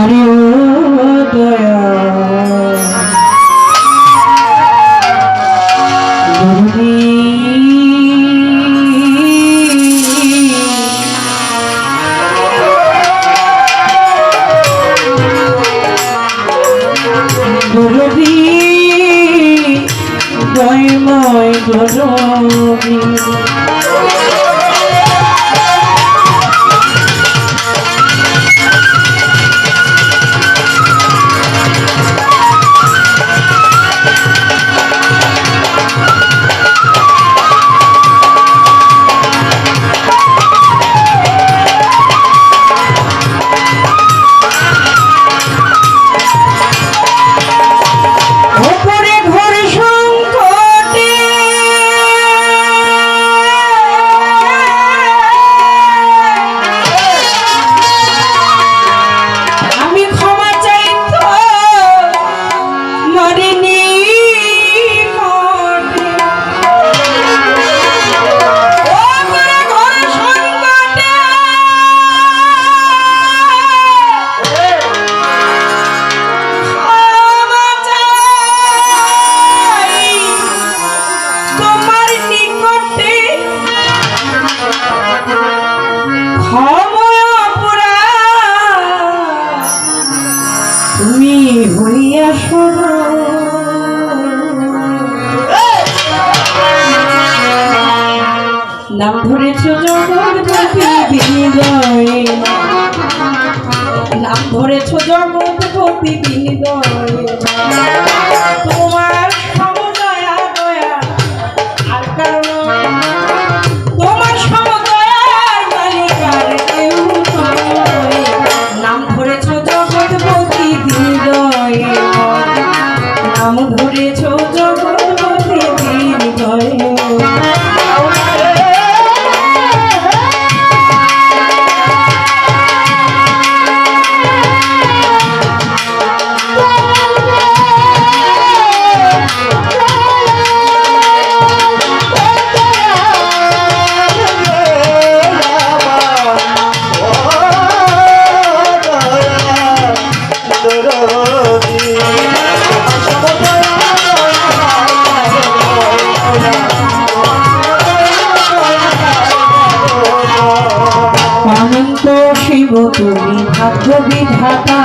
আমারে দয়া Glory, glory, glory. নাম ধরেছ জগৎপতি বিজয় নাম ধরেছ জগৎপতি বিজয় তোমার জবি ঢাকা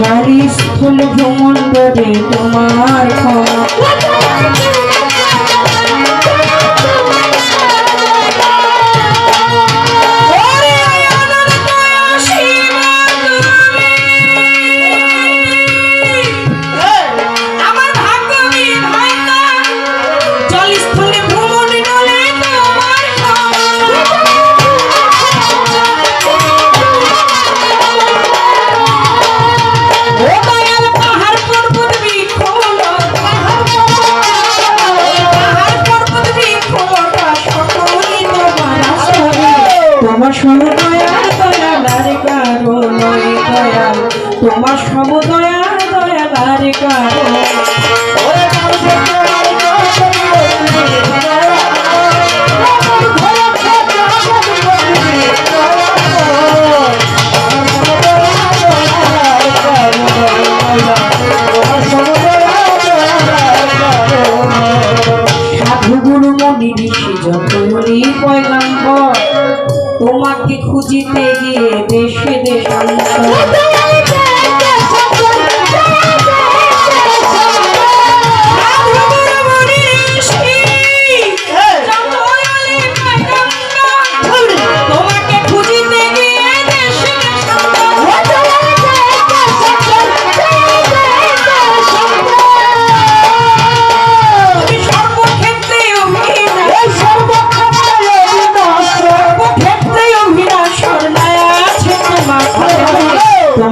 যারি স্থল ভ্রমণ করে তোমার ক্ষমা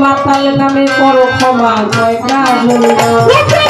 মাতাল নামে করো ক্ষমা জয় কাজল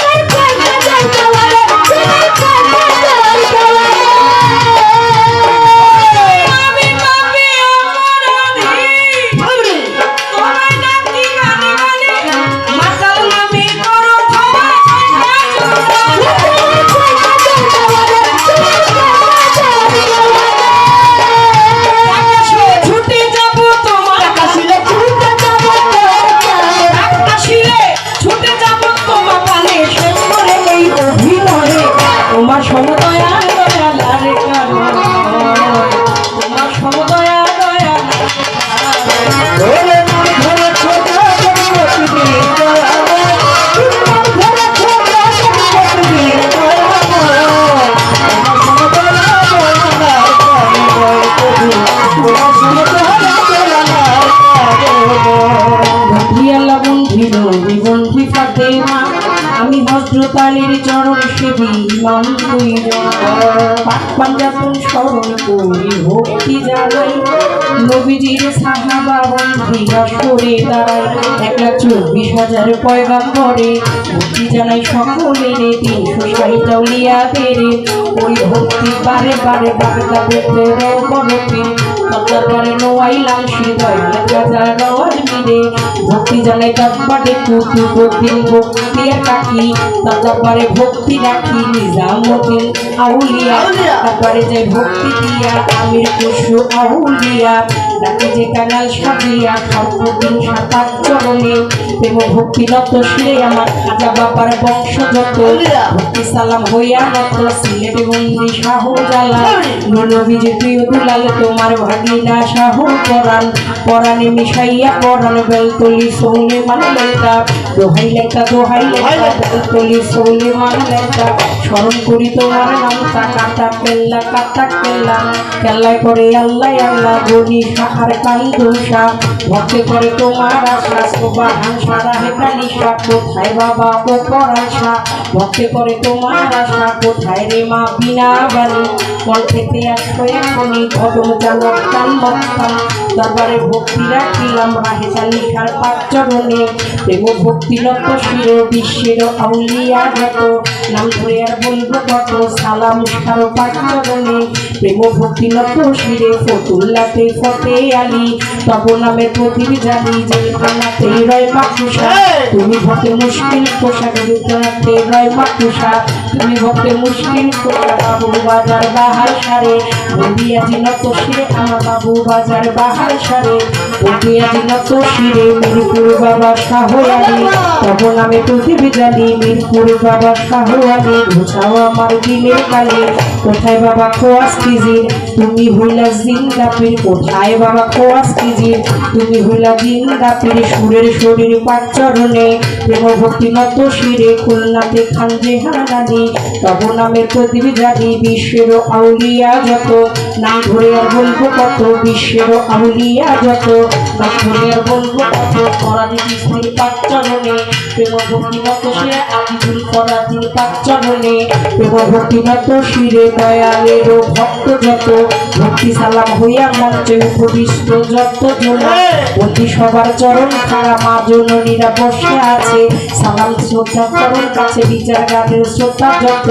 সেবী মান পাক পাঞ্জাতন স্মরণ করি ভক্তি জানাই নবীজির সাহাবা বন্ধিরা সরে দাঁড়াই এক লাখ চব্বিশ হাজার পয়গাম্বরে ভক্তি জানাই সকলের তিনশো ষাট উলিয়াদের ওই ভক্তি বারে বারে বাগদা পেতে বরফে তত্ত্বারে নোয়াইলাম হৃদয়, লেখা রওয়াজ মিলে। ভক্তি জানাই তারপরে কুতু বদিন ভক্তি কাকি তারপরে ভক্তি রাখি নিজামুদ্দিন আউলিয়া তারপরে যে ভক্তি দিয়া আমির কুশু আউলিয়া রাখি যে কানাল সাজিয়া সর্বদিন সাতার চরণে প্রেম ভক্তি নত শিরে আমার খাজা বাবার বংশ যত। ভক্তি সালাম হইয়া নত সিলেট বন্দি শাহ প্রিয় দুলাল তোমার ভাগিনা শাহ পরাণ। পরাণে মিশাইয়া পরাণ বেলতলি সৌলে মানে লেখা দোহাই লেখা দোহাই লেখা। বেলতলি সৌলে মানে লেখা। স্মরণ করি তোমার নামটা কাটা পেল্লা কাটা পেল্লা কেল্লায় করে আল্লাহ আল্লাহ গনি সাহার কান্দুষা ভক্তি করে তোমার আশা সোবা সারা রাহে কালিশা কোথায় বাবা ও পরাশা ভক্তি করে তোমার আশা, কোথায় রে মা বিনা বাণী কণ্ঠেতে আসো এখনই কদম জানক কান মক্কান দরবারে ভক্তি রাখিলাম রাহে চালিশার পাঁচ চরণে। প্রেম ভক্তি লত শির বিশ্বের আউলিয়া যত নাম ধরে আর বলব কত সালাম সারো পাঁচ চরণে। প্রেম ভক্তি লত শিরে ফতুল্লাতে ফতে আলী তব নামে প্রদীপ জানি যে খানাতে রয় মাকুসা তুমি ভক্তে মুশকিল পোশাক রুদ্রাতে রয় মাকুসা তুমি ভক্তে মুশকিল তোমার বাবু বাজার বাহার সারে। বন্দিয়াজি নত সে আমার বাবু বাজার বাহার সারে। আলী তব নামে পৃথিবী জানি মিরপুর বাবা আলী আমার কালে কোথায় বাবা খোয়াস কিজির তুমি হইলা জিন্দাপির, কোথায় বাবা খোয়াস কিজির তুমি হইলা জিন্দাপির, সুরের শরীর পাঁচ চরণে প্রেম ভক্তি নত শিরে খুলনাতে খান জেহারানি। তব প্রদীপ জানি বিশ্বের আউলিয়া যত। নাম ধরে আর বলব কত, বিশ্বের আউলিয়া যত নাম ধরে আর বলব কত পরাধী স্ত্রীর পাঁচ চরণে প্রেম ভক্তি শিরে আজিজুল পরাধীর পাঁচ চরণে প্রেম ভক্তি নত শিরে দয়ালের ভক্ত যত, ভক্তি সালাম হইয়া মঞ্চে উপবিষ্ট যত জনা, অতি সবার চরণ খারা মা জননীরা বসে আছে, সালাম শ্রদ্ধা চরণ কাছে, বিচার গানের শ্রদ্ধা যত,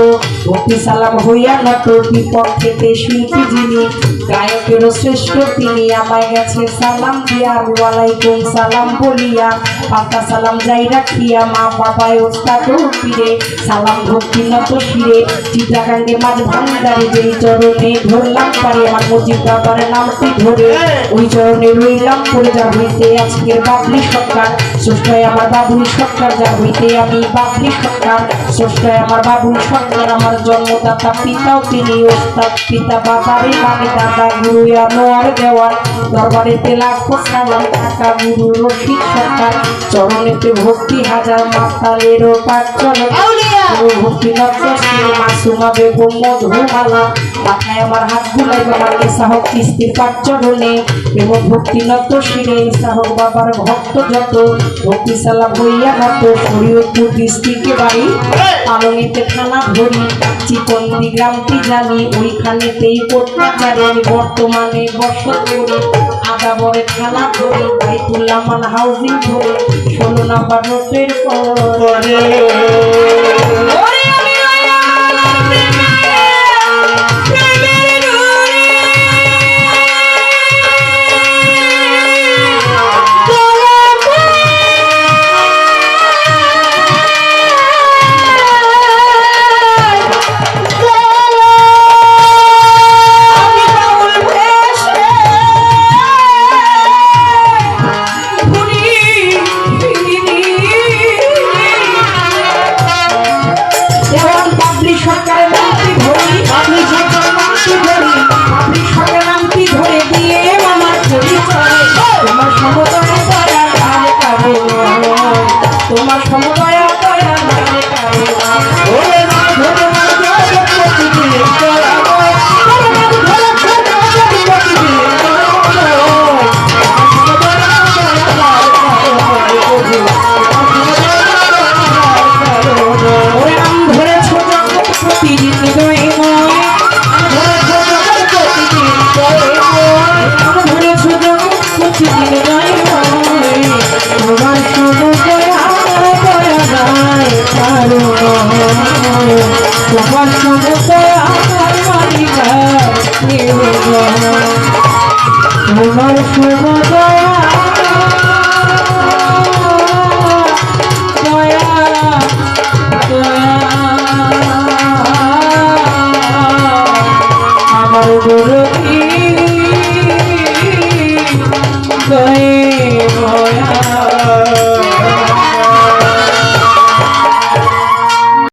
ভক্তি সালাম হইয়া নত বিপক্ষেতে শিল্পী you. গায়কেরও শ্রেষ্ঠ তিনি আমায় গেছে সালাম দিয়া ওয়ালাইকুম সালাম বলিয়া, পাতা সালাম যাই রাখিয়া, মা বাবায় ওস্তাদ পীরে, সালাম ভক্তি নত শিরে চিত্রাকাণ্ডে মাঝ ভান্ডারে যেই চরণে ধরলাম পারে, আমার মজিদ বাবার নামটি ধরে, ওই চরণে রইলাম পড়ে যা হইতে আজকের বাবলি সরকার স্রষ্টায় আমার বাবুল সরকার যা হইতে আমি বাবলি সরকার স্রষ্টায় আমার বাবুল সরকার আমার জন্মদাতা পিতাও তিনি, ওস্তাদ পিতা বাবারে মানে দাদা গুরু আমার দেওয়ার দরবারেতে লাখ সালাম টাকা গুরু রশিদ সরকার। চরণেতে ভক্তি হাজার মাতালেরও পাঁচ চরণ ভক্তি নক্ষত্র মাসুমা বেগম মধুমালা। মাথায় আমার হাত বুলাই বাবার সাহক কিস্তির পাট চরণে এবং ভক্তি নত শিরে সাহক বাবার ভক্ত যত। ভক্তি সালাম হইয়া গত শরীয়তপুর ডিস্ট্রিক্টে বাড়ি। আলমিতে থানা ধরি চিকন্দি গ্রামটি জানি ওইখানেতেই পট্টাচারে আমি বর্তমানে বসত করি আদাবরে থানা ধরি বাইতুল্লাহ মান হাউজিং ধরে। ষোলো নাম্বার রোডের পর।